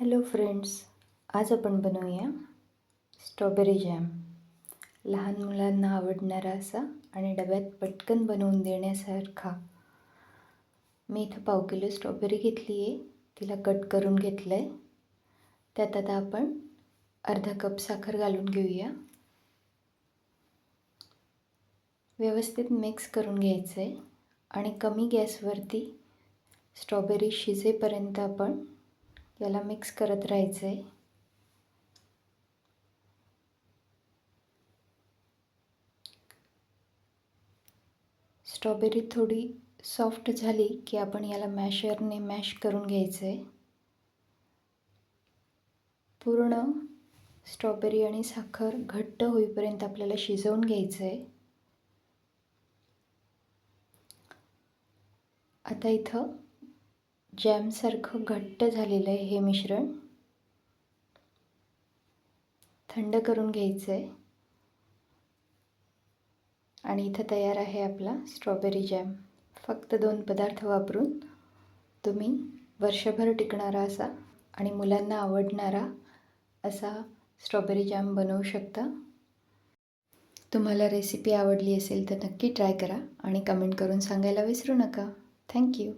Hello friends आज आपण बनवूया स्ट्रॉबेरी जॅम. लहान मुलांना आवडणारा असा आणि डब्यात पटकन बनवून देण्यासारखा. मी इथं पाव किलो स्ट्रॉबेरी घेतली आहे तिला कट करून घेतलं आहे त्यात आता आपण अर्धा कप साखर घालून घेऊया. व्यवस्थित मिक्स करून घ्यायचं आहे आणि कमी गॅसवरती स्ट्रॉबेरी शिजेपर्यंत आपण याला मिक्स करत राहायचं आहे स्ट्रॉबेरी थोडी सॉफ्ट झाली की आपण याला मॅशरने मॅश करून घ्यायचं आहे पूर्ण स्ट्रॉबेरी आणि साखर घट्ट होईपर्यंत आपल्याला शिजवून घ्यायचं आहे आता इथं जॅमसारखं घट्ट झालेलं आहे हे मिश्रण. थंड करून घ्यायचं आहे आणि इथं तयार आहे आपला स्ट्रॉबेरी जॅम. फक्त दोन पदार्थ वापरून तुम्ही वर्षभर टिकणारा असा आणि मुलांना आवडणारा असा स्ट्रॉबेरी जॅम बनवू शकता. तुम्हाला रेसिपी आवडली असेल तर नक्की ट्राय करा आणि कमेंट करून सांगायला विसरू नका. थँक्यू